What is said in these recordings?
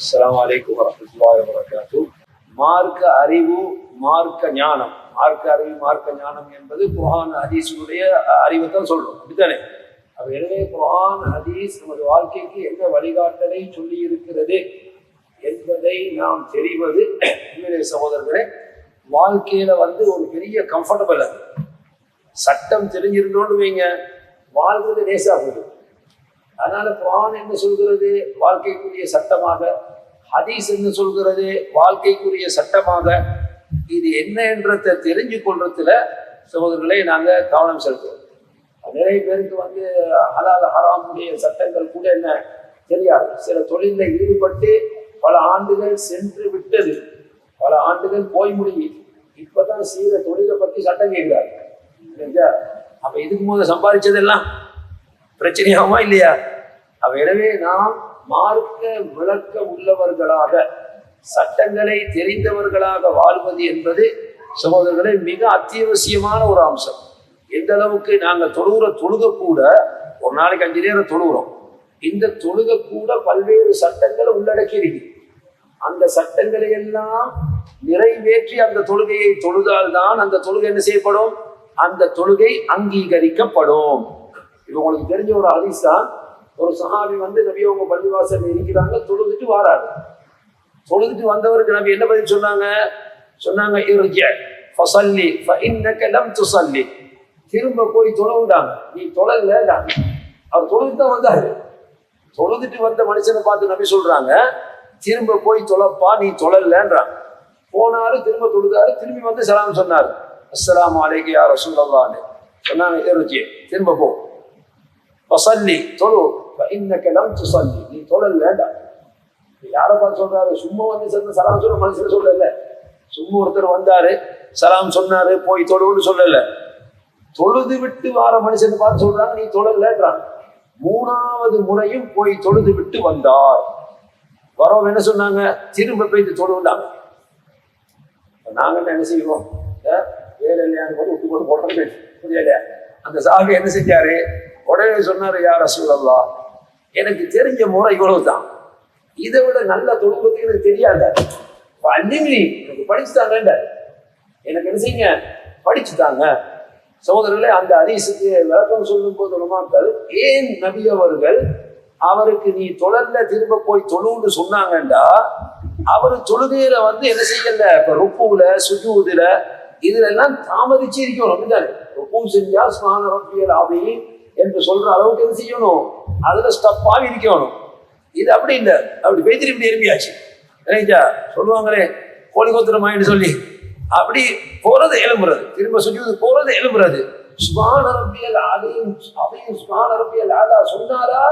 அஸ்லாம் வலைக்கம் வரமத்துல்லாய் வரகாத்து மார்க்க அறிவு மார்க்க ஞானம். மார்க்க அறிவு மார்க்க ஞானம் என்பது குரான் ஹதீஸுடைய அறிவை தான் சொல்றோம் அப்படித்தானே? அப்போ எனவே குரான் ஹதீஸ் நமது வாழ்க்கைக்கு எந்த வழிகாட்டலை சொல்லி இருக்கிறது என்பதை நாம் தெரிவது உண்மையிலே சகோதரர்களே வாழ்க்கையில வந்து ஒரு பெரிய கம்ஃபர்டபுள் அது. சட்டம் தெரிஞ்சிருந்தோன்னு வைங்க வாழ்றது லேசாக போயிடும் அதனால குரான் என்ன சொல்கிறது? வாழ்க்கைக்குரிய சட்டமாக ஹதீஸ் என்ன சொல்கிறது? வாழ்க்கைக்குரிய சட்டமாக. இது என்ன என்றதை தெரிஞ்சு கொள்றதுல சகோதரர்களை நாங்கள் கவனம் செலுத்துவோம். நிறைய பேருக்கு வந்து ஹலால் ஹராமுடைய சட்டங்கள் கூட என்ன தெரியாது. சில தொழிலில் ஈடுபட்டு பல ஆண்டுகள் சென்று விட்டது. பல ஆண்டுகள் போய் முடியுது இப்பதான் செய்யற தொழிலை பற்றி சட்டம் கேட்கிறார் அப்ப இதுக்கு போது சம்பாதிச்சதெல்லாம் பிரச்சனையாகுமா இல்லையா? எனவே நாம் மார்க்க விளக்க உள்ளவர்களாக சட்டங்களை தெரிந்தவர்களாக வாழ்வது என்பது சகோதரர்களே மிக அத்தியாவசியமான ஒரு அம்சம். எந்த அளவுக்கு நாங்கள் தொழுகிற தொழுக கூட ஒரு நாளைக்கு அஞ்சு நேரம் தொழுகிறோம். இந்த தொழுக கூட பல்வேறு சட்டங்களை உள்ளடக்கி இருக்கு அந்த சட்டங்களை எல்லாம் நிறைவேற்றி அந்த தொழுகையை தொழுதால்தான் அந்த தொழுகை என்ன செய்யப்படும்? அந்த தொழுகை அங்கீகரிக்கப்படும். இது உங்களுக்கு தெரிஞ்ச ஒரு ஹதீஸ் தான். ஒரு சஹாபி வந்து நபி அவங்க பள்ளிவாசல் இருக்கிறாங்க தொழுதுட்டு வாராரு. தொழுதுட்டு வந்தவருக்கு நபி என்ன பதில் சொன்னாங்க? சொன்னாங்க இர்ஜ ஃபசல்லி ஃபஇன்னக லம் துஸல்லி திரும்ப போய் தொழுவுண்டாங்க நீ தொழல அவர் தொழுதுட்டு தான் வந்தாரு. தொழுதுட்டு வந்த மனுஷனை பார்த்து நபி சொல்றாங்க திரும்ப போய் தொலைப்பா நீ தொழலன்றாங்க போனாரு திரும்ப தொழுதாரு திரும்பி வந்து சலாம் சொன்னாரு. அஸ்லாம் அலைக்கு யார் ரசூலல்லாஹ்னு சொன்னாங்க திரும்ப போ. வசல்லி தொழு. இன்னக்க லம் துசல்லி நீ தொழல் வேண்டாம் யாரை பார்த்து சொல்றாரு? சும்மா வந்து சேர்ந்து சலாம் சொல்ற மனுஷன் சொல்லல. சும்மா ஒருத்தர் வந்தாரு சலாம் சொன்னாரு போய் தொழுன்னு சொல்லல. தொழுது விட்டு வார மனுஷன் பார்த்து சொல்றாங்க நீ தொழலன்றான் மூணாவது முறையும் போய் தொழுது விட்டு வந்தார். வரவன் என்ன சொன்னாங்க? திரும்ப போய் தொழுவிட்டாங்க நாங்க என்ன செய்வோம்? அஹ் வேலை இல்லையான்னு கூட விட்டு போட்டு போடுறது புரியலையா அந்த சாமி என்ன செஞ்சாரு? உடனே சொன்னாரு யார் அசூலல்லா எனக்கு தெரிஞ்ச முறை இவ்வளவுதான். இதை விட நல்ல தொழுகிறதுக்கு எனக்கு தெரியாத. அன்னிமினி எனக்கு படிச்சுட்டாங்கன்ற எனக்கு என்ன செய்யுங்க? படிச்சுட்டாங்க. சகோதரர்களே அந்த அரிசுக்கு விளக்கம் சொல்லும் போது உலமாக்கள் ஏன் நபி அவர்கள் அவருக்கு நீ தொடர்ல திரும்ப போய் தொழுன்னு சொன்னாங்கண்டா அவர் தொழுகையில வந்து என்ன செய்யல? இப்ப ருப்புல சுஜூதுல இதுல எல்லாம் தாமதிச்சு இருக்கணும். அப்படிதானே ருப்பு செஞ்சா ஸ்நான ரப்பியல் என்று சொல்ற அளவுக்கு என்ன செய்யணும்? அதுல ஸ்டப்பாக இருக்கணும். இது அப்படி இல்லை. அப்படி பேத்திரி இப்படி எருமையாச்சு. இல்லைங்களா சொல்லுவாங்களே கோழி கோத்திரமாயின்னு சொல்லி. அப்படி போறது எழும்புறது. திரும்ப சுஜூது போறது எழும்புறது. சுபான ரப்பியல் அதையும் அதையும் சுபான ரப்பியல் ஆதா சொன்னாரா?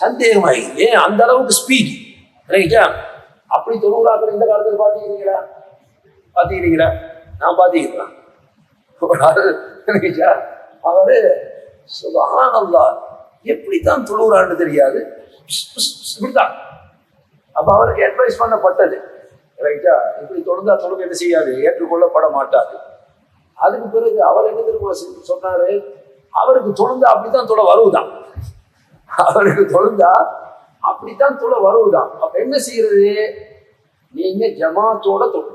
சந்தேகமாயி. ஏன்? அந்த அளவுக்கு ஸ்பீட் இல்லைங்களா அப்படி தொழுகிறாக்கள் இந்த காலத்தில் பார்த்துக்கிறீங்களா? பார்த்துக்கிறீங்களா? நான் பார்த்துக்கிறேன். அவரு சுபஹானல்லா எப்படித்தான் துளுறான்னு தெரியாது. இப்படித்தான். அப்ப அவருக்கு அட்வைஸ் பண்ணப்பட்டது. ரைட்டா இப்படி தொடர்ந்தா தொழுக என்ன செய்யாது? ஏற்றுக்கொள்ளப்பட மாட்டாது. அதுக்கு பிறகு அவர் என்ன திரும்ப சொன்னாரு? அவருக்கு தொழுந்தா அப்படித்தான் தொலை வருவதான் அவருக்கு தொழுந்தா அப்படித்தான் தொலை வருவதான் அப்ப என்ன செய்யறது? நீங்க ஜமாத்தோட தொழு.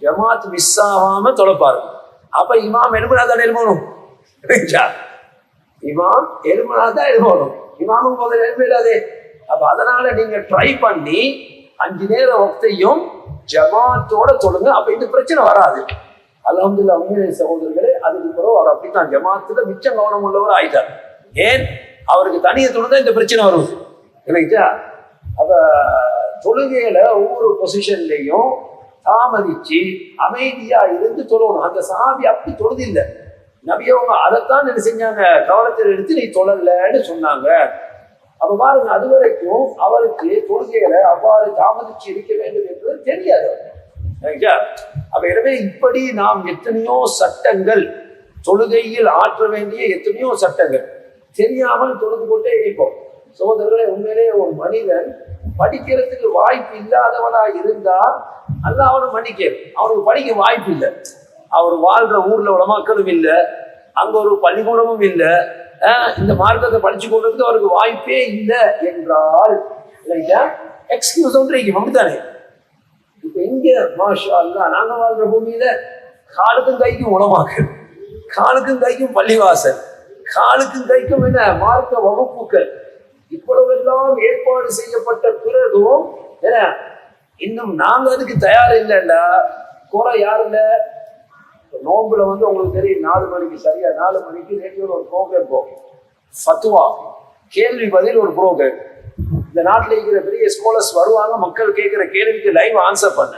ஜமாத் மிஸ் ஆகாம தொலைப்பாரு அப்ப இமாம் எழுபதாதான் எழுப்பணும் இமாம் எலும்புனா தான் எழுபணும் இமாமும் முதல்ல எழுப்பிடாதே அப்ப அதனால நீங்க ட்ரை பண்ணி அஞ்சு நேரம் ஒத்தையும் ஜமாத்தோட தொழுங்க அப்ப இந்த பிரச்சனை வராது. அலமதுல்ல உண்மையிலே சகோதரர்களே அதுக்கு பிறகு அவர் அப்படித்தான் ஜமாத்துல மிச்சம் கவனம் உள்ளவர் ஆயிட்டார். ஏன்? அவருக்கு தனியை தொழுதான் இந்த பிரச்சனை வரும். இல்லைங்களா அப்ப தொழுகையில ஒவ்வொரு பொசிஷன்லையும் தாமதிச்சு அமைதியா இருந்து தொழணும். அந்த சாவி அப்படி தொழுதில்லை நபியவங்க அதைத்தான் என்ன செஞ்சாங்க? கவனத்தில் எடுத்து நீ தொழலன்னு சொன்னாங்க. அப்ப பாருங்க அது வரைக்கும் அவருக்கு தொழுகையில அவ்வாறு தாமதிச்சு இருக்க வேண்டும் என்பது தெரியாது. அப்ப எனவே இப்படி நாம் எத்தனையோ சட்டங்கள் தொழுகையில் ஆற்ற வேண்டிய எத்தனையோ சட்டங்கள் தெரியாமல் தொழுது கொண்டே இருப்போம். சோதரர்களே உண்மையிலே ஒரு மனிதன் படிக்கிறதுக்கு வாய்ப்பு இல்லாதவனா இருந்தால் அல்ல அவனை மன்னிக்க அவனுக்கு படிக்க வாய்ப்பு இல்லை. அவர் வாழ்ற ஊர்ல உலமாக்களும் இல்லை. அங்க ஒரு பள்ளிக்கூடமும் இல்லை. இந்த மார்க்கத்தை படிச்சு கொள்றதுக்கு அவருக்கு வாய்ப்பே இல்லை என்றால் இல்லையா எக்ஸ்கியூஸ் ஒன்று இருக்கும் அப்படித்தானே இப்ப எங்க? மாஷா அல்லா நாங்க வாழ்ற பூமியில காலுக்கும் கைக்கும் உணவாக்கு காலுக்கும் கைக்கும் பள்ளிவாசல் காலுக்கும் கைக்கும் என்ன? மார்க்க வகுப்புகள். இவ்வளவெல்லாம் ஏற்பாடு செய்யப்பட்ட பிறகும் என்ன? இன்னும் நாங்க அதுக்கு தயார் இல்லைன்னா குறை யார் இல்லை நோம்புல வந்து உங்களுக்கு தெரியும் நாலு மணிக்கு சரியா நாலு மணிக்கு ரேடியோவில் ஒரு ப்ரோக்ராம் போகும் ஃபத்துவா கேள்வி பதில் ஒரு ப்ரோக்ராம் இந்த நாட்டில் இருக்கிற பெரிய ஸ்காலர்ஸ் வருவாங்க மக்கள் கேட்குற கேள்விக்கு லைவ் ஆன்சர் பண்ண.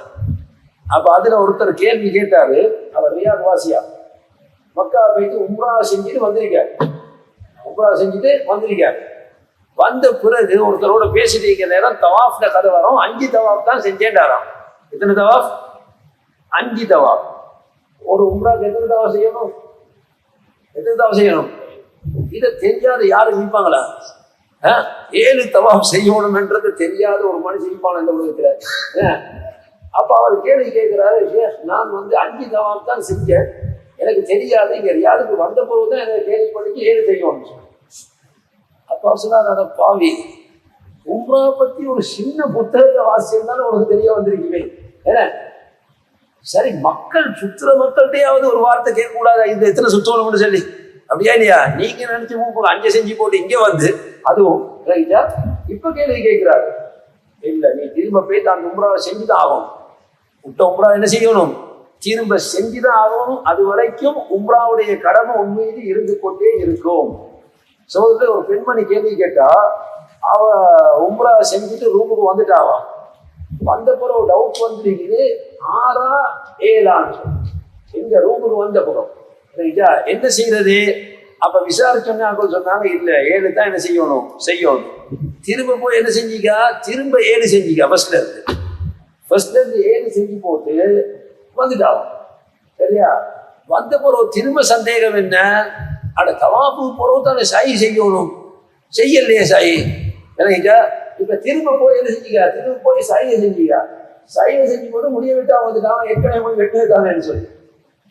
அப்போ அதில் ஒருத்தர் கேள்வி கேட்டாரு அவர் ரியாத் வாசியா மக்கா போயிட்டு உம்ரா செஞ்சுட்டு வந்திருக்காரு. உம்ரா செஞ்சுட்டு வந்திருக்காரு. வந்த பிறகு ஒருத்தரோட பேசிட்டு இருக்கிற நேரம் தவாஃப்ல கதை வரும். அஞ்சு தவாஃப் தான் செஞ்சேன்டாராம். எத்தனை தவாஃப்? அஞ்சு தவாஃப். ஒரு உம்ராக்கு எத்தனை செய்யணும்? எத்தனை தவாஃப் செய்யணும். இதை தெரியாத யாரும் நிற்பாங்களா அஹ், ஏழு தவா செய்யணும்ன்றது தெரியாத ஒரு மனுஷன் இருப்பான் இந்த உலகத்தில்? அஹ், அப்ப அவர் கேள்வி கேட்கிறாரு நான் வந்து அஞ்சு தவாஃப் தான் செஞ்சேன். எனக்கு தெரியாது. இங்க யாருக்கு வந்த போது தான் எனக்கு கேள்விப்பட்டு ஏழு செய்யணும்னு சொன்னேன் அப்ப அவர் சொன்னார் "அட பாவி உம்ரா பத்தி ஒரு சின்ன புத்தகத்தை வாசிச்சிருந்தாலும் உனக்கு தெரிய வந்திருக்குமே. ஏன்னா சரி மக்கள் சுத்துற மக்கள்கிட்டயாவது ஒரு வார்த்தை கேட்கக்கூடாது. இந்த இது எத்தனை சுத்தணும்னு சொல்லி. அப்படியா இல்லையா? நீங்க நினைச்சு மூப்பு அஞ்சு செஞ்சு போட்டு இங்கே வந்து அதுவும் ரைட்டா இப்ப கேள்வி கேட்கிறாரு. இல்ல நீ திரும்ப போய் தான் உம்ராவை செஞ்சுதான் ஆகணும். விட்ட உம்ரா என்ன செய்யணும்? திரும்ப செஞ்சுதான் ஆகணும். அது வரைக்கும் உம்ராவுடைய கடமை உண்மையில இருந்து கொண்டே இருக்கும். சோதரத்தில் ஒரு பெண்மணி கேள்வி கேட்டா அவ உம்ரா செஞ்சுட்டு ரூமுக்கு வந்துட்டாவான் வந்த பிறகு டவுட் வந்துருக்குது. ஆறா ஏழான்னு சொல்லி. எங்க ரூமுக்கு வந்த பிறகு என்ன செய்யறது அப்ப விசாரிச்சோன்னா சொன்னாங்க இல்ல ஏழு தான் என்ன செய்யணும்? செய்யணும். திரும்ப போய் என்ன செஞ்சிக்கா? திரும்ப ஏழு செஞ்சிக்கா ஃபர்ஸ்ட்ல இருந்து. ஃபர்ஸ்ட்ல இருந்து ஏழு செஞ்சு போட்டு வந்துட்டாவும் சரியா? வந்த பிறகு திரும்ப சந்தேகம் என்ன? அட தவாப்பு பிறகு தானே சாயி செய்யணும். செய்யலையே சாயி. சரிங்களா இப்ப திரும்ப போய் என்ன செஞ்சிக்கா? திரும்ப போய் சாயை செஞ்சிக்கா? சாயை செஞ்சு போட்டு முடிய விட்டா வந்துட்டான் ஏற்கனவே போய் வெட்டுதானேன்னு சொல்லி.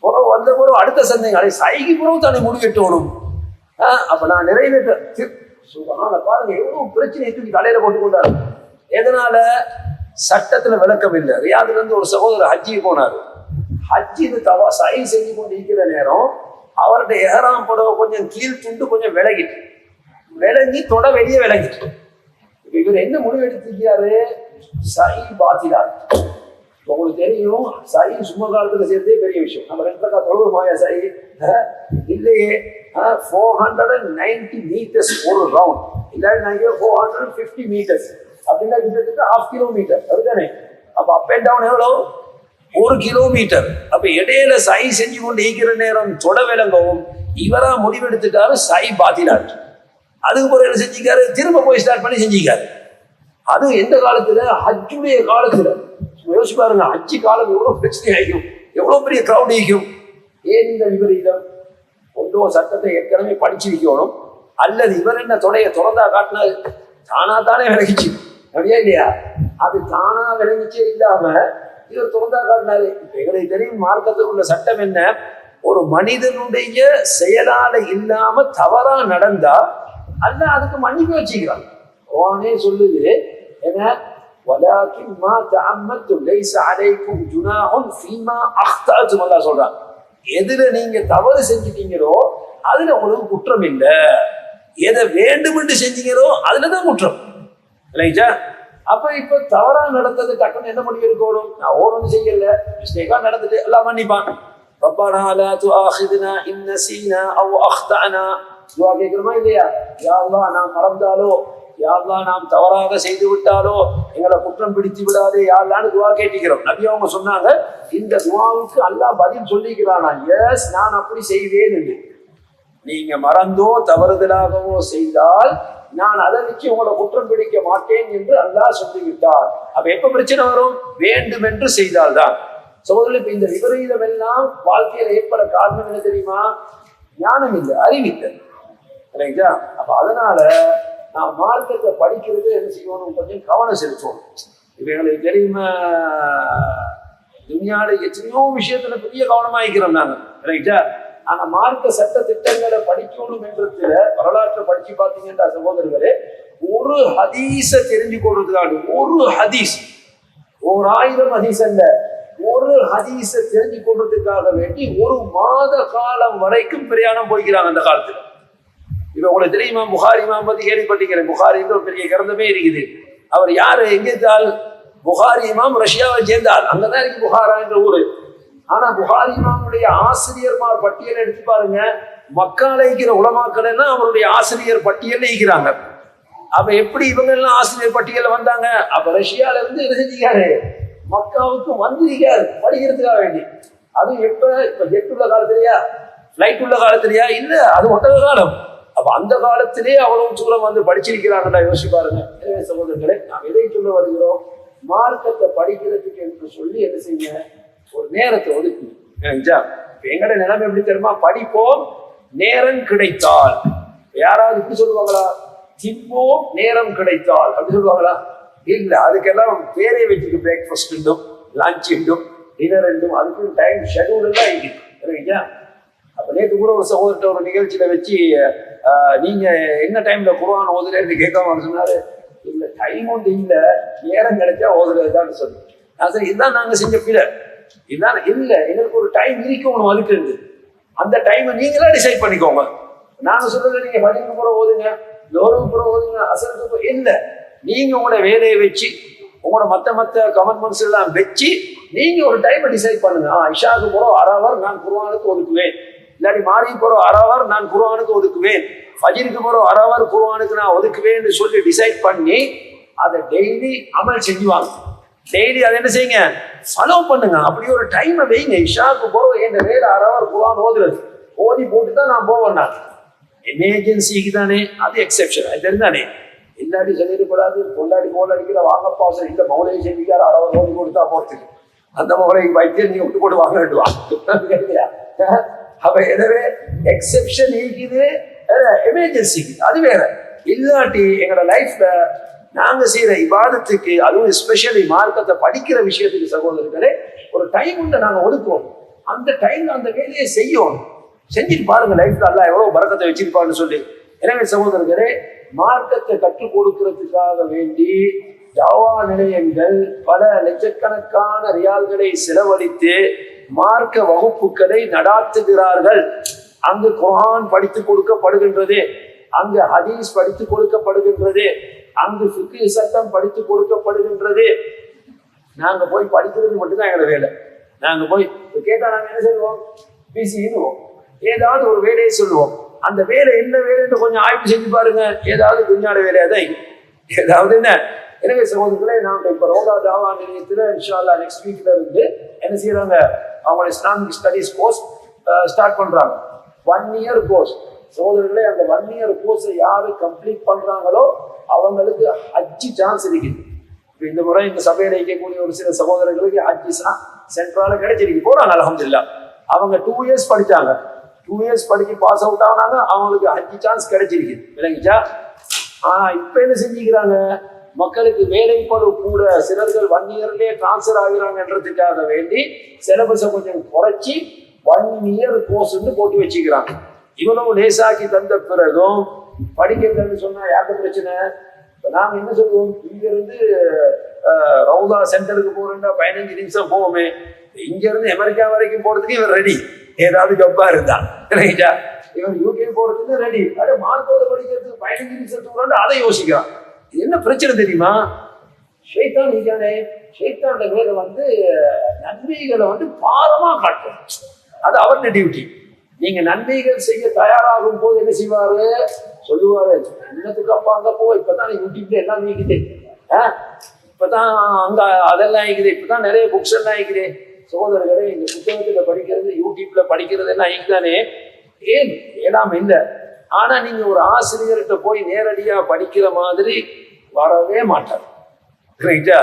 புறவு வந்த பிறகு அடுத்த சந்தேகம். அடே சைகி பிறகு தானே முடி வெட்டணும் அப்ப நான் நிறைவேற்ற சுகான பாருங்க எவ்வளவு பிரச்சனையை தூக்கி தலையில போட்டு கொண்டாரு. எதனால? சட்டத்துல விளக்கம் இல்லை ரியாதுல இருந்து ஒரு சகோதரர் ஹஜ்ஜிக்கு போனாரு. இது தவா சை செஞ்சு கொண்டு இருக்கிற நேரம் அவருடைய எஹராம் புடவை கொஞ்சம் கீழ் துண்டு கொஞ்சம் விலகிட்டு. விலங்கி தொட வெளியே விலகிட்டு. இவர் என்ன முடிவு எடுத்திருக்கிறாரு? சை பாத்திலார் உங்களுக்கு தெரியும் சை சும்மா காலத்துல சேர்த்தே பெரிய விஷயம். நம்ம ரெண்டு ரக்கா தொழுவோமாயா சை இல்லையே. Four hundred and ninety metres ஒரு ரவுண்ட் இல்லாட்டி நான் four hundred and fifty metres அப்படின்னா கிட்டத்தட்ட ஹாஃப் கிலோமீட்டர் அப்படிதானே அப்ப அப் அண்ட் டவுன் எவ்வளோ ஒரு கிலோமீட்டர் அப்ப இடையில சை செஞ்சு கொண்டு ஈக்கிற நேரம் தொட விளங்கவும் இவரா முடிவெடுத்துட்டாரு சை பாத்தினார் அதுக்கு பிறகு என்ன செஞ்சிக்காரு திரும்ப போய் ஸ்டார்ட் பண்ணி செஞ்சிக்காரு அதுவும் எந்த காலத்தில்? ஹஜ்ஜுடைய காலத்தில். யோசிச்சு பாருங்க ஹஜ்ஜி காலம் எவ்வளோ பிரச்சனை ஆகிக்கும் எவ்வளோ பெரிய க்ரௌட் ஆகிக்கும் ஏன் இந்த விபரீதம்? ஒன்றோ சட்டத்தை ஏற்கனவே படிச்சு வைக்கணும். அல்லது இவர் என்ன தொடைய திறந்தா காட்டினாரு? தானா தானே விளங்கிச்சு. அப்படியா இல்லையா? அது தானா விளங்கிச்சே இல்லாம இவர் திறந்தா காட்டினாரு. இப்ப எங்களுக்கு தெரியும் மார்க்கத்தில் உள்ள சட்டம் என்ன? ஒரு மனிதனுடைய செயலால இல்லாம தவறா நடந்தா அல்ல அதுக்கு மன்னிப்பு வச்சுக்கிறான் குர்ஆனே சொல்லுது என்ன ولكن ما تعمدتم ليس عليكم جناح فيما اخطأتم அல்லாஹ் சொல்றான் எதுல நீங்க தவறு செஞ்சிட்டீங்களோ அதுல உங்களுக்கு குற்றம் இல்லை எதை வேண்டுமென்று செஞ்சீங்களோ அதுலதான் குற்றம் இல்லைங்களா அப்ப இப்ப தவறா நடந்தது டக்குன்னு என்ன முடிவு இருக்கணும் நான் ஓடணும் செய்யல மிஸ்டேக்கா நடந்துட்டு எல்லாம் மன்னிப்பான் ربنا لا تؤاخذنا إن نسينا أو أخطأنا துவா கேட்கணுமா இல்லையா? யா நாம் மறந்தாலோ யா நாம் தவறாக செய்து விட்டாலோ எங்களை குற்றம் பிடித்து விடாதே யா துவா கேட்டிக்கிறோம் நபி அவங்க சொன்னாங்க இந்த துவாவுக்கு அல்லாஹ் பதில் சொல்லிக்கிறானா? எஸ் நான் அப்படி செய்வேன் என்று. நீங்க மறந்தோ தவறுதலாகவோ செய்தால் நான் அதை வச்சு உங்களை குற்றம் பிடிக்க மாட்டேன் என்று அல்லாஹ் சொல்லிவிட்டார். அப்ப எப்ப பிரச்சனை வரும்? வேண்டும் என்று செய்தால்தான். சோதரில் இப்ப இந்த விபரீதம் எல்லாம் வாழ்க்கையில் ஏற்பட காரணம் என்ன தெரியுமா? ஞானம் இல்லை அறிவித்தல் இல்லைங்களா அப்போ அதனால நான் மார்க்கத்தை படிக்கிறது என்ன செய்யணும்? கொஞ்சம் கவனம் செலுத்தணும் இப்போ எங்களுக்கு தெரியுமா? துனியால எத்தனையோ விஷயத்துல பெரிய கவனமாயிக்கிறோம் நாங்கள் ரைட்டா ஆனா மார்க்க சட்ட திட்டங்களை படிக்கணும் என்றதுல வரலாற்றை படிச்சு பார்த்தீங்கன்னா சகோதரர்களே ஒரு ஹதீஸ தெரிஞ்சு கொள்றதுக்காக ஒரு ஹதீஸ் ஒரு ஆயிரம் ஹதீஸ் அல்ல ஒரு ஹதீஸ தெரிஞ்சு கொள்றதுக்காக வேண்டி ஒரு மாத காலம் வரைக்கும் பிரயாணம் போய்க்கிறாங்க அந்த காலத்துல. இப்போ உங்களுக்கு தெரியுமா? புகாரி இமாம் பத்தி கேள்விப்பட்டிருக்கிறேன். புகாரின்ற ஒரு பெரிய கிரந்தமே இருக்குது. அவர் யார்? எங்க இருந்தால்? புகாரி இமாம் ரஷ்யாவை அங்கே தான் இருக்கு புகாரா என்ற ஊர். ஆனால் புகாரி இமாமுடைய ஆசிரியர்மார் பட்டியல் எடுத்து பாருங்க. மக்கால இருக்கிற உலமாக்கள்னா அவருடைய ஆசிரியர் பட்டியல் இருக்கிறாங்க. அப்ப எப்படி இவங்க எல்லாம் ஆசிரியர் பட்டியலில் வந்தாங்க? அப்ப ரஷ்யால இருந்து என்ன செஞ்சுக்காரு மக்காவுக்கு வந்திருக்காரு. படிக்கிறதுக்காக வேண்டி. அது எப்ப? இப்ப ஜெட் உள்ள காலத்திலயா? ஃப்ளைட் உள்ள காலத்திலயா? இல்ல அது ஒட்டக காலம். அப்ப அந்த காலத்திலே அவ்வளவு தூரம் வந்து படிச்சிருக்கிறாங்கடா யோசிச்சு பாருங்க. எனவே சகோதரர்களே நாம் எதை சொல்ல வருகிறோம்? மார்க்கத்தை படிக்கிறதுக்கு என்று சொல்லி என்ன செய்யுங்க? ஒரு நேரத்தை ஒதுக்கு எங்கட நிலைமை எப்படி தெரியுமா? படிப்போம் நேரம் கிடைத்தால். யாராவது இப்படி சொல்லுவாங்களா? திம்போம் நேரம் கிடைத்தால். அப்படி சொல்லுவாங்களா? இல்ல அதுக்கெல்லாம் பேரே வச்சிருக்கு பிரேக்ஃபாஸ்ட் உண்டும் லஞ்ச் உண்டும் டின்னர் உண்டும் அதுக்கும் டைம் ஷெடியூல் எல்லாம் இருக்கு. சரிங்களா? அப்ப நேற்று கூட ஒரு சகோதரத்தை ஒரு நிகழ்ச்சியில வச்சு நீங்க என்ன டைம்ல குர்ஆன் ஓதுறேன்னு கேட்காம அவர் சொன்னாரு. இல்ல டைம் ஒன்று இல்லை நேரம் கிடைச்சா ஓதுறதுதான் சொல்லி. நான் சரி இதுதான் நாங்க செஞ்ச பிழை. இதனால் இல்லை எங்களுக்கு ஒரு டைம் இருக்கணும் அதுக்கு அந்த டைமை நீங்களா டிசைட் பண்ணிக்கோங்க. நான் சொல்றது நீங்க பதினஞ்சு கூட ஓதுங்க லோருக்கு கூட ஓதுங்க அசலுக்கு புறம் இல்லை. நீங்க உங்களோட வேலையை வச்சு உங்களோட மற்ற மற்ற கமிட்மெண்ட்ஸ் எல்லாம் வச்சு நீங்க ஒரு டைமை டிசைட் பண்ணுங்க. ஆ இஷாவுக்கு போறோம் அரை hour நான் குருவானுக்கு ஒதுக்குவேன் இல்லாட்டி மாறிக்கு போறோம் அரை நான் குருவானுக்கு ஒதுக்குவேன். ஃபஜ்ருக்கு போறோம் அரை குருவானுக்கு நான் ஒதுக்குவேன்னு சொல்லி டிசைட் பண்ணி அதை டெய்லி அமல் செஞ்சுவாங்க. டெய்லி அதை என்ன செய்யுங்க? ஃபாலோ பண்ணுங்க. அப்படி ஒரு டைமை வைங்க. இஷாக்கு போக என் வேலை அரை குருவான் ஓதுறது. ஓதி போட்டு தான் நான் போவேன் நான். எமர்ஜென்சிக்கு தானே? அது எக்ஸெப்ஷன் அது தெரிஞ்சானே? இல்லாட்டி சொல்லிடக்கூடாது. கொண்டாடி கோல் அடிக்கிற வாங்கப்பா சார் இந்த மௌலையை செஞ்சுக்கார் அவர் ஓடி கொடுத்தா போகிறதுக்கு அந்த மௌலைக்கு வைத்தியம் நீங்க விட்டு போட்டு வாங்க வேண்டுவா அப்ப எனவே எக்ஸெப்ஷன் இருக்குது. எமர்ஜென்சிக்கு அது வேற. இல்லாட்டி எங்களோட லைஃப்ல நாங்க செய்யற இவாதத்துக்கு அதுவும் எஸ்பெஷலி மார்க்கத்தை படிக்கிற விஷயத்துக்கு சகோதரர்களே ஒரு டைம் உண்டு நாங்க ஒதுக்குவோம். அந்த டைம்ல அந்த வேலையை செய்யும் செஞ்சுட்டு பாருங்க லைஃப்ல எல்லாம் எவ்வளவு பறக்கத்தை வச்சிருப்பான்னு சொல்லி. எனவே சகோதரர்களே மார்க்கத்தை கற்றுக் கொடுக்கிறதுக்காக வேண்டி ஜாவா நிலையங்கள் பல லட்சக்கணக்கான ரியால்களை செலவழித்து மார்க்க வகுப்புகளை நடாத்துகிறார்கள். அங்கு குரான் படித்து கொடுக்கப்படுகின்றது. அங்கு ஹதீஸ் படித்து கொடுக்கப்படுகின்றது. அங்கு சுக்கு சட்டம் படித்து கொடுக்கப்படுகின்றது. நாங்க போய் படிக்கிறது மட்டும்தான் எங்களோட வேலை. நாங்க போய் கேட்டா நாங்க என்ன செய்வோம் பிசின்னுவோம் ஏதாவது ஒரு வேலையை சொல்லுவோம். அந்த வேலை என்ன வேலைன்னு கொஞ்சம் ஆய்வு செஞ்சு பாருங்க. ஏதாவது குஞ்சாட வேலையா தான் ஏதாவது என்ன? எனவே சகோதரர்களே நாங்கள் இப்ப ரோகா தாவா நிலையத்துல இன்ஷால்லா நெக்ஸ்ட் வீக்ல இருந்து என்ன செய்யறாங்க அவங்க இஸ்லாமிக் ஸ்டடிஸ் கோர்ஸ் ஸ்டார்ட் பண்றாங்க. ஒன் இயர் கோர்ஸ் சகோதரர்களே அந்த ஒன் இயர் கோர்ஸை யாரு கம்ப்ளீட் பண்றாங்களோ அவங்களுக்கு அச்சு சான்ஸ் இருக்குது. இப்போ இந்த முறை இந்த சபையில் இருக்கக்கூடிய ஒரு சில சகோதரர்களுக்கு அச்சு சென்ட்ரால கிடைச்சிருக்கு. போறாங்க அலமதுல்லா அவங்க டூ இயர்ஸ் படித்தாங்க டூ இயர்ஸ் படிச்சு பாஸ் அவுட் ஆனாங்க அவங்களுக்கு அஞ்சு சான்ஸ் கிடைச்சிருக்கு. விளங்கிச்சா? ஆனால் இப்போ என்ன செஞ்சுக்கிறாங்க? மக்களுக்கு வேலைப்படு கூட சிலர்கள் ஒன் இயர்லயே டிரான்ஸ்ஃபர் ஆகிறாங்கன்றதுக்காக வேண்டி சிலபஸை கொஞ்சம் குறைச்சி ஒன் இயர் கோர்ஸ்ன்னு போட்டு வச்சுக்கிறாங்க. இவ்வளவு லேசாக்கி தந்த பிறகும் படிக்கிறதுன்னு சொன்னா யாருக்கு பிரச்சனை? இப்போ நாம என்ன சொல்லுவோம்? இங்கேருந்து ரவுதா சென்டருக்கு போகிறோம்னா பதினஞ்சு நிமிஷம் போவோமே. இங்கேருந்து அமெரிக்கா வரைக்கும் போகிறதுக்கு இவர் ரெடி ஏதாவது ஜப்பா இருந்தா. ரைட்டா இவன் யூகே போகிறதுக்கு ரெடி அட மார்க்கத்தை படிக்கிறதுக்கு பதினஞ்சு நிமிஷம் தூரம் அதை யோசிக்கிறான். என்ன பிரச்சனை தெரியுமா? ஷைத்தான் நீதானே ஷைத்தாண்ட வேலை வந்து நன்மைகளை வந்து பாரமாக காட்டும் அது அவருடைய டியூட்டி நீங்க நன்மைகள் செய்ய தயாராகும் போது என்ன செய்வாரு? சொல்லுவாரு என்னத்துக்கு அப்பா அங்க போ இப்பதான் யூடியூப்ல எல்லாம் நீக்குது இப்பதான் அங்க அதெல்லாம் ஆகிக்குது இப்பதான் நிறைய புக்ஸ் எல்லாம் ஆகிக்குது சகோதரர்களே இந்த புத்தகத்துல படிக்கிறது யூடியூப்ல படிக்கிறது எல்லாம் ஆகிக்குதானே ஏன்? ஏடாம இல்லை. ஆனா நீங்க ஒரு ஆசிரியர்கிட்ட போய் நேரடியா படிக்கிற மாதிரி வரவே மாட்டார். ரைட்டா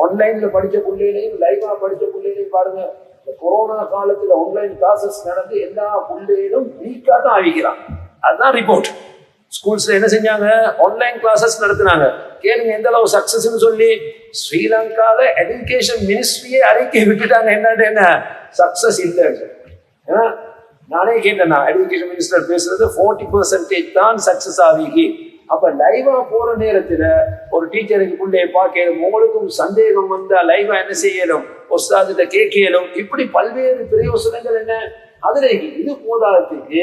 ஆன்லைன்ல படிச்ச பிள்ளைகளையும் லைவா படிச்ச பிள்ளைகளையும் பாருங்க. இந்த கொரோனா காலத்துல ஆன்லைன் கிளாஸஸ் நடந்து எல்லா பிள்ளைகளும் வீக்கா தான் ஆகிக்கிறான் அதுதான் ரிப்போர்ட் ஸ்கூல்ஸ்ல என்ன செஞ்சாங்க? ஆன்லைன் கிளாஸஸ் நடத்தினாங்க. கேளுங்க எந்த அளவு சக்சஸ்னு சொல்லி ஸ்ரீலங்கால எஜுகேஷன் மினிஸ்ட்ரியே அறிக்கை விட்டுட்டாங்க. என்னட்டு என்ன? சக்சஸ் இல்லைன்னு ஏன்னா, நானே கேட்டேன் நான் எஜுகேஷன் மினிஸ்டர் பேசுறது ஃபோர்ட்டி பர்சன்டேஜ் தான் சக்சஸ் ஆகிக்கு அப்ப லைவா போற நேரத்துல ஒரு டீச்சருக்கு பிள்ளைய பார்க்கணும். உங்களுக்கும் சந்தேகம் வந்தா லைவா என்ன செய்யலும் ஒஸ்தாதிட்ட கேட்கணும். இப்படி பல்வேறு பிரயோசனங்கள் என்ன? அதுல இது போதாதத்துக்கு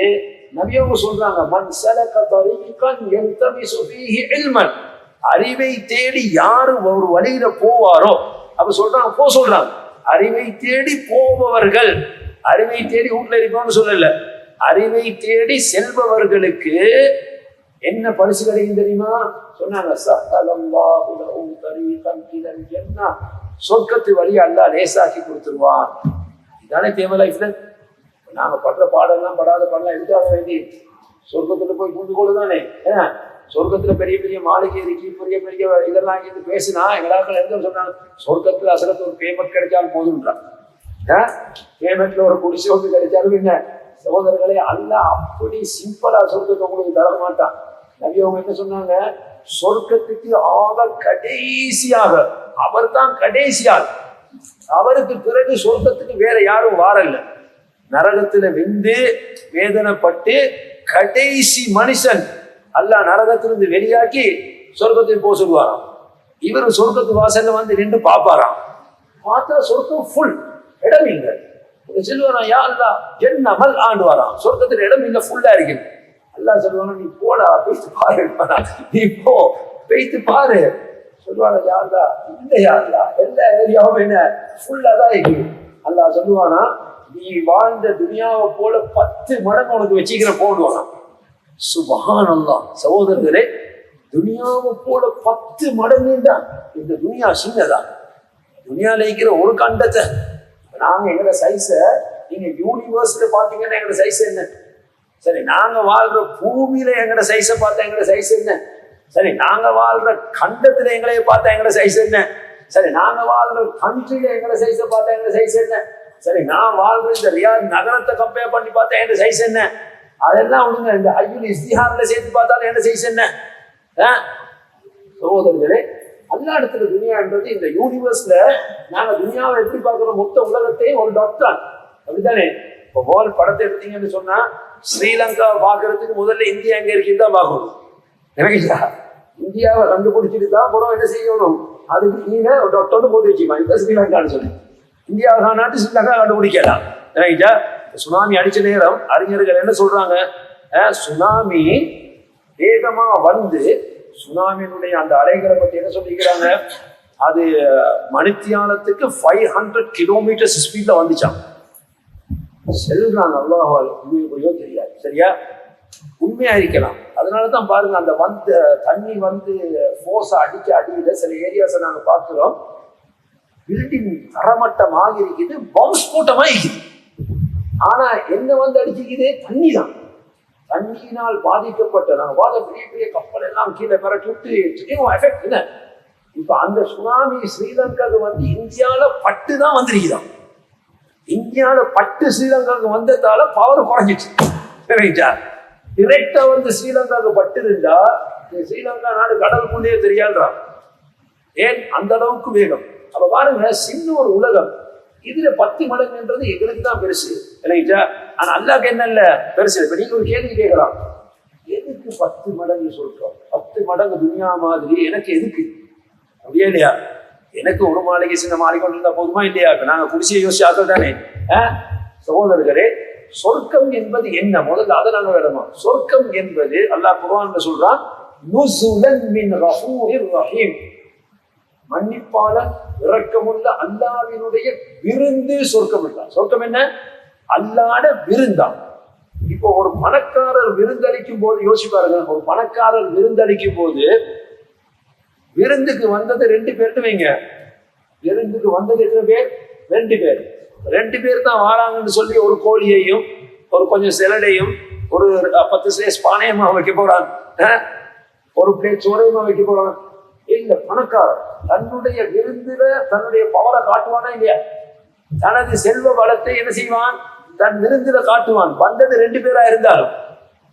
நவியவங்க சொல்றாங்க மன் சலக தரீகன் யல்தமிசு ஃபீஹி இல்மன். அறிவை தேடி யாரு ஒரு வழியில போவாரோ? அப்ப சொல்றாங்க போ சொல்றாங்க. அறிவை தேடி போபவர்கள் அறிவை தேடி வீட்டுல இருக்கணும்னு சொல்லல. அறிவை தேடி செல்பவர்களுக்கு என்ன பரிசு கிடைக்கும் தெரியுமா? சொன்னாங்க சொர்க்கத்து வழி அல்லா லேசாக்கி கொடுத்துருவான். இதானே தேவை லைஃப்ல? நாங்க படுற பாடெல்லாம் படாத பாடலாம் எதுக்காக வேண்டி சொர்க்கத்துல போய் புரிந்து கொள்ளுதானே? ஏன்னா சொர்க்கத்துல பெரிய பெரிய மாளிகை இருக்கு பெரிய பெரிய இதெல்லாம் இருந்து பேசினா எங்களாக்கள் எந்த சொன்னாங்க சொர்க்கத்துல அசலத்து ஒரு பேமெண்ட் கிடைச்சாலும் போதுன்றான் பேமெண்ட்ல ஒரு குடிசை ஒன்று கிடைச்சாலும் என்ன? சகோதரர்களே அல்ல அப்படி சிம்பிளா சொர்க்கத்தை உங்களுக்கு தர மாட்டான் நபி அவங்க என்ன சொன்னாங்க சொர்க்கத்துக்கு ஆக கடைசியாக. அவர் தான் கடைசியால் அவருக்கு பிறகு சொர்க்கத்துக்கு வேற யாரும் வாரல்ல நரகத்துல வெந்து வேதனைப்பட்டு கடைசி மனுஷன் அல்ல நரகத்திலிருந்து வெளியாக்கி சொர்க்கத்துக்கு போக சொல்லுவாராம். இவர் சொர்க்கத்து வாசல்ல வந்து நின்று பார்ப்பாராம். பார்த்தா சொர்க்கம் ஃபுல் இடம் இல்லை. சொல்லுவாராம் யா அல்லா என்ன மல் ஆண்டு வாராம் சொர்க்கத்தில் இடம் இல்லை ஃபுல்லா இருக்குது. அல்லாஹ் சொல்லுவாங்க நீ போடா பேசி பாரு நீ போ பேசி பாரு. சொல்லுவாங்க யாருடா? அல்லா இல்லை யா எல்லா ஏரியாவும் என்ன? ஃபுல்லாக தான் இருக்கு. அல்லா சொல்லுவானா நீ வாழ்ந்த துனியாவை போல பத்து மடங்கு உனக்கு வச்சுக்கிற போடுவானா சுபஹான் சகோதரர்களே துனியாவை போல பத்து மடங்கு தான் இந்த துனியா சின்னதா? துனியால இருக்கிற ஒரு கண்டத்தை. நாங்க எங்களோட சைஸை நீங்க யூனிவர்ஸ்ல பாத்தீங்கன்னா எங்களோட சைஸ் என்ன? சரி நாங்க வாழ்ற பூமியில எங்களோட சைஸை பார்த்தா எங்களோட சைஸ் என்ன? சரி நாங்க வாழ்ற கண்டத்துல எங்களைய பார்த்தா எங்களோட சைஸ் என்ன? சரி நாங்க வாழ்ற கண்ட்ரில எங்கட சைஸை பார்த்தா எங்களோட சைஸ் என்ன? சரி நான் வாழ்ற இந்த ரியாத் நகரத்தை கம்பேர் பண்ணி பார்த்தா எங்க சைஸ் என்ன? அதெல்லாம் ஒண்ணுங்க இந்த ஐயூல் இஸ்திஹாரில் சேர்த்து பார்த்தாலும் என்ன சைஸ் என்ன? ஆ? சகோதரர்களே அல்லா இடத்துல துனியான்றது இந்த யூனிவர்ஸ்ல நாங்க துனியாவை எப்படி பார்க்கிறோம்? மொத்த உலகத்தையும் ஒரு டாக்டர் அப்படித்தானே? இப்போ வேர்ல்ட் படத்தை எடுத்தீங்கன்னு சொன்னா ஸ்ரீலங்கா பார்க்கறதுக்கு முதல்ல இந்தியா எங்க இருக்குன்னு தான் பார்க்கணும். எனக்கு இந்தியாவை கண்டுபிடிச்சிட்டு தான் அப்புறம் என்ன செய்யணும்? அதுக்கு நீங்க ஒரு டாக்டர்னு போட்டு வச்சுக்கலாம் இந்த ஸ்ரீலங்கான்னு சொல்லி. இந்தியாவை நாட்டு ஸ்ரீலங்கா கண்டுபிடிக்கலாம். எனக்குங்களா சுனாமி அடிச்ச நேரம் அறிஞர்கள் என்ன சொல்றாங்க? சுனாமி வேகமா வந்து சுனாமியினுடைய அந்த அலைகளை பத்தி என்ன சொல்லிக்கிறாங்க அது மணித்தியாலத்துக்கு ஃபைவ் ஹண்ட்ரட் கிலோமீட்டர்ஸ் ஸ்பீட்ல வந்துச்சான் செல்றான் அல்லாஹால் உண்மையோ தெரியாது. சரியா? உண்மையா இருக்கலாம். அதனால தான் பாருங்க அந்த வந்த தண்ணி வந்து ஃபோர்ஸா அடிக்க அடியில சில ஏரியாஸை நாங்கள் பார்க்கிறோம். பில்டிங் தரமட்டமாக இருக்குது பவுன்ஸ் கூட்டமா இருக்குது ஆனா என்ன வந்து அடிச்சுக்குது தண்ணி தான் தண்ணியினால் பாதிக்கப்பட்ட நாங்கள் வாத பெரிய பெரிய கப்பல் எல்லாம் கீழே பரட்டி விட்டு எஃபெக்ட் என்ன? இப்போ அந்த சுனாமி ஸ்ரீலங்காவுக்கு வந்து இந்தியாவில் பட்டு தான் வந்திருக்குதான் இந்தியாவில் பட்டு ஸ்ரீலங்காவுக்கு வந்ததால பவர் குறைஞ்சிச்சு ரைட்டா டிரெக்டா வந்து ஸ்ரீலங்காவுக்கு பட்டு இருந்தா ஸ்ரீலங்கா நாடு கடலுக்குள்ளேயே தெரியாதுறான் ஏன்? அந்த அளவுக்கு வேகம். அப்ப பாருங்க சின்ன ஒரு உலகம். இதுல பத்து மடங்குன்றது எங்களுக்கு தான் பெருசு. ரைட்டா ஆனா அல்லாக்கு என்ன இல்ல? பெருசு. இப்ப நீங்க ஒரு கேள்வி கேட்கலாம். எதுக்கு பத்து மடங்கு சொல்றோம்? பத்து மடங்கு துனியா மாதிரி எனக்கு எதுக்கு? அப்படியே இல்லையா? எனக்கு ஒரு மாளிகை சின்ன மாளிகை கொண்டு இருந்தா போதுமா இல்லையா? இப்ப நாங்க குடிசையை யோசிச்சு ஆக்கள் தானே? ஆ? சகோதரர்களே சொர்க்கம் என்பது என்ன? முதல்ல அதை நாங்க விடணும். சொர்க்கம் என்பது அல்லாஹ் குர்வான் சொல்றான் நுசுலன் மின் ரஹீம். மன்னிப்பாளன் இரக்கமுள்ள அல்லாவினுடைய விருந்து சொர்க்கம் இல்லை. சொர்க்கம் என்ன? அல்லாட விருந்தான் இப்போ ஒரு பணக்காரர் விருந்தளிக்கும் போது யோசிப்பாருங்க ஒரு பணக்காரர் விருந்தளிக்கும் போது விருந்துக்கு வந்தது ரெண்டு பேர்ட்டு வைங்க. விருந்துக்கு வந்தது எத்தனை பேர்? ரெண்டு பேர். ரெண்டு பேர் தான் வாராங்கன்னு சொல்லி ஒரு கோழியையும் ஒரு கொஞ்சம் செலடையும் ஒரு பத்து சைஸ் பானையமா வைக்க போறான் ஒரு பிளேட் சோறையுமா வைக்க போறான் இல்ல பணக்காரர். தன்னுடைய விருந்துல தன்னுடைய பவரை காட்டுவானா இல்லையா? தனது செல்வ வளத்தை என்ன செய்வான்? தன் விருந்துல காட்டுவான். வந்தது ரெண்டு பேரா இருந்தாலும்.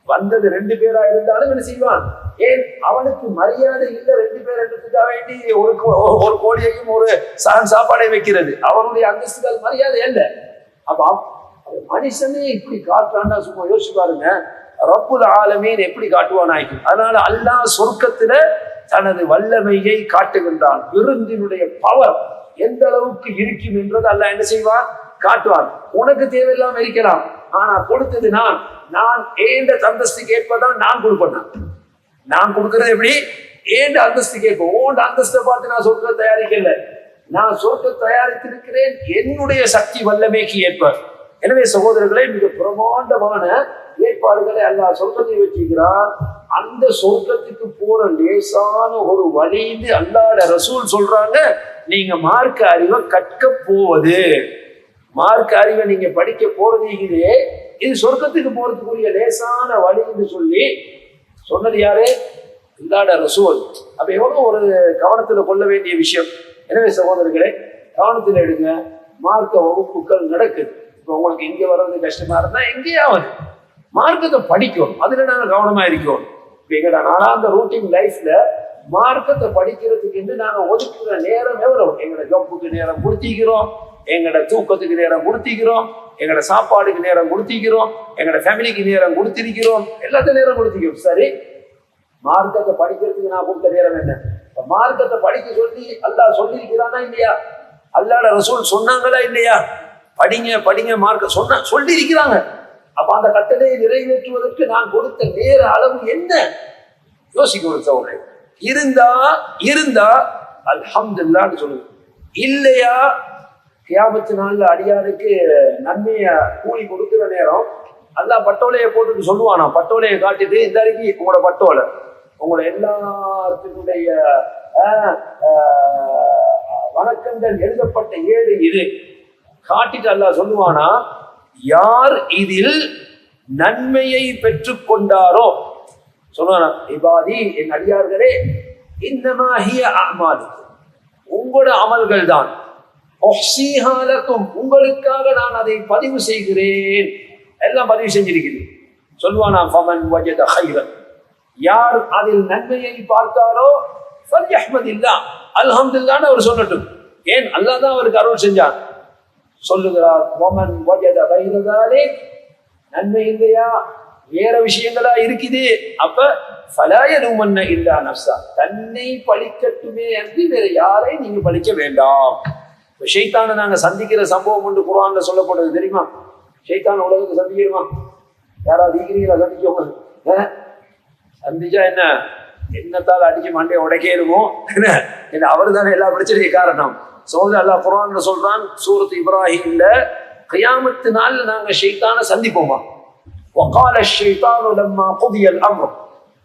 வந்தது ரெண்டு பேரா இருந்தாலும் என்ன செய்வான்? ஏன் அவனுக்கு மரியாதை இல்லை ரெண்டு பேர் எடுத்துக்கா வேண்டி ஒரு ஒரு கோழியையும் ஒரு சகன் சாப்பாடை வைக்கிறது. அவனுடைய அந்தஸ்துக்கு அது மரியாதை இல்லை. அப்ப மனுஷனே இப்படி காட்டுறான்னா சும்மா யோசிச்சு பாருங்க. ரப்புல் ஆலமீன் எப்படி காட்டுவானாய்க்கும் அதனால அல்லாஹ் சொர்க்கத்துல தனது வல்லமையை காட்டுகின்றான். விருந்தினுடைய பவர் எந்த அளவுக்கு இருக்கும் என்றது அல்லாஹ் என்ன செய்வான்? காட்டுவான். உனக்கு தேவையில்லாம இருக்கலாம். ஆனா கொடுத்தது நான். நான் ஏந்த தந்தஸ்து கேட்பதான் நான் கொடுப்பேன். நான் கொடுக்கறது எப்படி? ஏன் அந்தஸ்து கேட்போம் ஓண்ட அந்தஸ்தை பார்த்து நான் சொர்க்க தயாரிக்கல. நான் சொர்க்க தயாரித்திருக்கிறேன். என்னுடைய சக்தி வல்லமைக்கு ஏற்ப. எனவே சகோதரர்களே மிக பிரமாண்டமான ஏற்பாடுகளை அல்லா சொர்க்கத்தை வச்சுக்கிறான் அந்த சொர்க்கத்துக்கு போற லேசான ஒரு வழின்னு அல்லாட ரசூல் சொல்றாங்க நீங்க மார்க்க அறிவை கற்க போவது. மார்க்க அறிவை நீங்க படிக்க போறதீங்களே. இது சொர்க்கத்துக்கு போறதுக்குரிய லேசான வழின்னு சொல்லி சொன்னது யாரு? இல்லாட ரசூல். அப்ப எவ்வளவு ஒரு கவனத்துல கொள்ள வேண்டிய விஷயம்? எனவே சகோதரர்களே கவனத்தில் எடுங்க. மார்க்க வகுப்புகள் நடக்குது. இப்போ உங்களுக்கு இங்கே வர்றது கஷ்டமா இருந்தா எங்கேயாவது. மார்க்கத்தை படிக்கணும். அதுல நாங்க கவனமா இருக்கணும் இப்போ எங்கட நாளாந்த ரூட்டிங் லைஃப்ல மார்க்கத்தை படிக்கிறதுக்கு என்று நாங்க ஒதுக்குற நேரம் எவ்வளவு? எங்களோட ஜப்புக்கு நேரம் கொடுத்திக்கிறோம் எங்களோட தூக்கத்துக்கு நேரம் கொடுத்திக்கிறோம் எங்களோட சாப்பாடுக்கு நேரம் கொடுத்திக்கிறோம் எங்களோட ஃபேமிலிக்கு நேரம் கொடுத்திருக்கிறோம் எல்லாத்தையும் நேரம் கொடுத்திக்கிறோம் சரி மார்க்கத்தை படிக்கிறதுக்கு நான் கொடுத்த நேரம் என்ன? மார்க்கத்தை படிக்க சொல்லி அல்லா சொல்லியிருக்கிறானா இல்லையா? அல்லாட ரசூல் சொன்னாங்களா இல்லையா? படிங்க படிங்க மார்க்க சொன்ன சொல்லி இருக்கிறாங்க அப்ப அந்த கட்டளையை நிறைவேற்றுவதற்கு நான் கொடுத்த நேர அளவு என்ன? யோசிக்கணும் சோழர் இருந்தா இருந்தா அல்ஹம்துல்லான்னு சொல்லுங்க. இல்லையா? கியாபத்து நாளில் அடியாருக்கு நன்மையை கூலி கொடுக்குற நேரம் அல்லாஹ் பட்டோலையை போட்டுட்டு சொல்லுவானா? பட்டோலையை காட்டிட்டு இந்த அறிக்கை உங்களோட பட்டோலை. உங்களோட எல்லாத்தினுடைய வணக்கங்கள் எழுதப்பட்ட ஏழு இது. காட்டிட்டு அல்லா சொல்லுவானா யார் இதில் நன்மையை பெற்றுக்கொண்டாரோ சொல்லுவானா இபாதி என் அடியார்களே இன்னமாகிய அமாலு உங்களோட அமல்கள் தான் உங்களுக்காக நான் அதை பதிவு செய்கிறேன். எல்லாம் பதிவு செஞ்சிருக்கிறேன் சொல்வானா ஃபமன் வஜத ஹைரன். யார் அதில் நன்மையை பார்த்தாரோ ஃபல்யஹ்மதில்லா. அல்ஹம்துல்லான்னு அவர் சொல்லட்டும். ஏன்? அல்லாஹ் தான் அவருக்கு அருள் செஞ்சார் சொல்லுகிறார் வமன் வஜத கைரதாலே நன்மை இல்லையா? வேற விஷயங்களா இருக்குது. அப்ப ஃபலாய நூமன்ன இல்லா நப்சா தன்னை பழிக்கட்டுமே அன்றி வேற யாரை நீங்க பழிக்க வேண்டாம். இப்ப ஷைத்தானை நாங்க சந்திக்கிற சம்பவம் ஒன்று குரான்ல சொல்லப்படுது தெரியுமா ஷைத்தான் உலகத்தை சந்திக்கிறோமா யாராவது இருக்கிறீங்களா சந்திக்க சந்திச்சா என்ன என்னத்தால் அடிச்சு மண்டையை உடைக்கலுமோ என்ன என்ன அவர் தானே எல்லா பிரச்சனையும் காரணம் சோதர அல்லாஹ் குரான்ல சொல்றான் சூரத் இப்ராஹிம்ல கியாமத்து நாள்ல நாங்க ஷைத்தானை சந்திப்போமா وقال الشيطان لما قضي الامر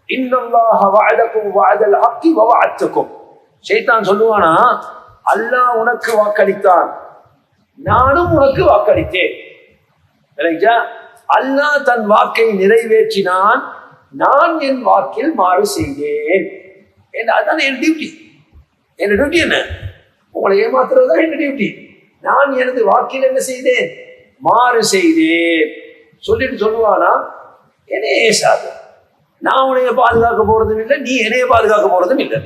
ان الله وعدكم وعد الحق ووعدتكم ஷைத்தான் சொல்லுவானா அல்லாஹ் உனக்கு வாக்களித்தான். நானும் உனக்கு வாக்களித்தேன். அல்லாஹ் தன் வாக்கை நிறைவேற்றினான். நான் என் வாக்கில் மாறு செய்தேன். என்ன அதான் என் டியூட்டி என் டியூட்டி என்ன? உங்களை ஏமாத்துறது தான் என் டியூட்டி நான் எனது வாக்கில் என்ன செய்தேன்? மாறு செய்தேன். சொல்லிட்டு சொல்லுவானா? என்னையே ஏசாது. நான் உன்னைய பாதுகாக்க போறதும் இல்லை நீ என்னைய பாதுகாக்க போறதும் இல்லை.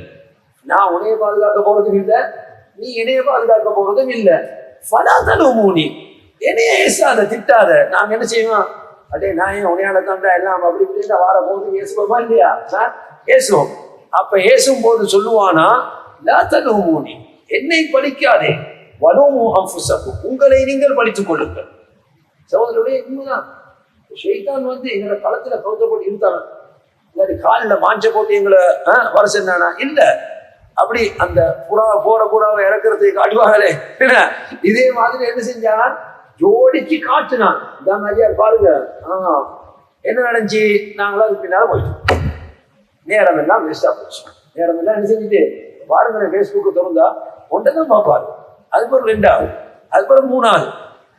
நான் உன்னைய பாதுகாக்க போறதும் இல்லை. நீ இணைய பாதுகாக்க போறதும் இல்லை. ஃபலாதலு மூனி என்னைய ஏசாத திட்டாத. நான் என்ன செய்வோம்? அடே நான் ஏன் உனையால தாண்டா எல்லாம் அப்படி இப்படின்னு வார போது ஏசுவோமா இல்லையா? ஏசுவோம். அப்ப ஏசும் போது சொல்லுவானா லா என்னை பழிக்காதே. வலுமு அம்புசக்கும். உங்களை நீங்கள் படித்துக் கொள்ளுங்கள். சகோதரருடைய உண்மைதான். ஷெய்தான் வந்து எங்களை களத்துல கவுத்தப்பட்டு இருந்தாங்க இல்லாட்டி காலில் மாஞ்ச போட்டு எங்களை ஆஹ், வர சொன்னானா? இல்லை. அப்படி அந்த புறா போற புறாவை இறக்குறதுக்கு காட்டுவாங்களே என்ன? இதே மாதிரி என்ன செஞ்சான்? ஜோடிச்சு காட்டுனான். இதான் மாதிரியார் பாருங்க. ஆஹ் என்ன நடந்துச்சு? நாங்களாம் அதுக்கு பின்னால போயிட்டோம். நேரம் எல்லாம் வேஸ்டா போச்சு. நேரம் எல்லாம் என்ன செஞ்சுட்டு? பாருங்க ஃபேஸ்புக்கு திறந்தா ஒன்றை தான் பார்ப்பாரு. அதுக்கப்புறம் ரெண்டாவது. அதுக்கப்புறம் மூணாவது.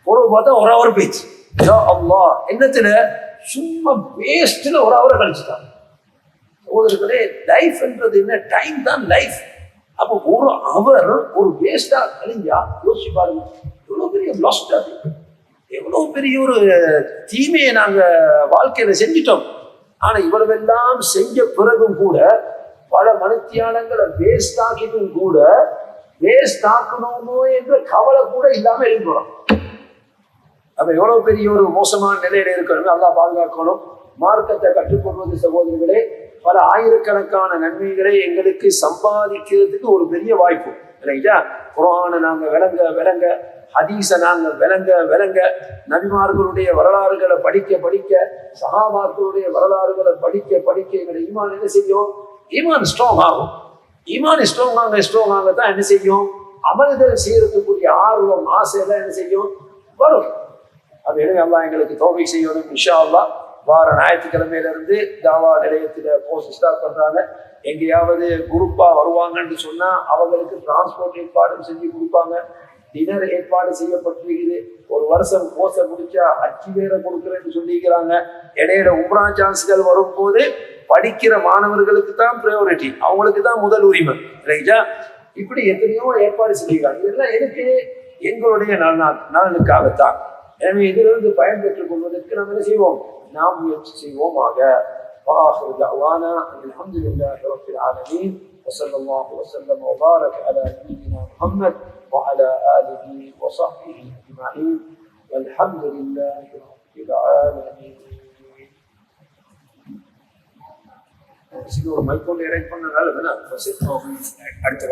பொருள் பார்த்தா ஒரு ஹவர் பேச்சு அம்மா அல்லாஹ் என்னத்துல? சும்மா வேஸ்ட்ல ஒரு ஹவரை கழிச்சுட்டான். சகோதரர்களே லைஃப்ன்றது என்ன? டைம் தான் லைஃப் அப்போ ஒரு அவர் ஒரு வேஸ்டா கழிஞ்சா யோசிச்சு பாருங்க. எவ்வளோ பெரிய லாஸ்ட் அது. பெரிய ஒரு தீமையை நாங்கள் வாழ்க்கையில செஞ்சிட்டோம். ஆனால் இவ்வளவெல்லாம் செஞ்ச பிறகும் கூட பல மனுத்தியானங்களை வேஸ்ட் ஆக்கிட்டும் கூட வேஸ்ட் ஆக்கணுமோ என்ற கவலை கூட இல்லாமல் இருக்கிறோம் அப்ப எவ்வளவு பெரிய ஒரு மோசமான நிலையில இருக்கணும் நல்லா பாதுகாக்கணும். மார்க்கத்தை கற்றுக்கொள்வது சகோதரிகளே பல ஆயிரக்கணக்கான நன்மைகளை எங்களுக்கு சம்பாதிக்கிறதுக்கு ஒரு பெரிய வாய்ப்பு. இல்லைங்களா? குரானை நாங்கள் விளங்க விளங்க ஹதீஸை நாங்கள் விளங்க விளங்க நபிமார்களுடைய வரலாறுகளை படிக்க படிக்க சஹாபாக்களுடைய வரலாறுகளை படிக்க படிக்க எங்களை ஈமான் என்ன செய்யும்? ஈமான் ஸ்ட்ராங் ஆகும். ஈமான் ஸ்ட்ராங் ஆக ஸ்ட்ராங் ஆக தான் என்ன செய்யும்? அமல்கள் செய்யறதுக்குரிய ஆர்வம் ஆசையெல்லாம் என்ன செய்யும்? வரும். அது எனவே எல்லாம் எங்களுக்கு தோகை செய்யணும் இன்ஷா அல்லாஹ். வார ஞாயிற்றுக்கிழமையில இருந்து தாவா நிலையத்துல போஸ்ட் ஸ்டார்ட் பண்றாங்க. எங்கேயாவது குரூப்பா வருவாங்கன்னு சொன்னா அவங்களுக்கு டிரான்ஸ்போர்ட் ஏற்பாடும் செஞ்சு கொடுப்பாங்க. டினர் ஏற்பாடு செய்யப்பட்டிருக்குது. ஒரு வருஷம் கோர்ஸை முடிச்சா அச்சு வேற கொடுக்குறேன்னு சொல்லியிருக்கிறாங்க இடையில உம்ரா சான்ஸ்கள் வரும்போது படிக்கிற மாணவர்களுக்கு தான் ப்ரையாரிட்டி அவங்களுக்கு தான் முதல் உரிமை. ரைட்டா இப்படி எத்தனையோ ஏற்பாடு செஞ்சிருக்காங்க. இதெல்லாம் எதுக்கு? எங்களுடைய நலனா- நலனுக்காகத்தான். எனவே இதிலிருந்து பயன்பெற்றுக் கொள்வதற்கு நாம் என்ன செய்வோம் நாம் முயற்சி செய்வோமாக وآخر دعوانا أن الحمد لله رب العالمين وصلى الله وسلم وبارك على نبينا محمد وعلى آله وصحبه أجمعين والحمد لله رب العالمين ஒரு மைக்கோல் அரேஞ்ச் பண்ண நல்லதுன்னா அடுத்த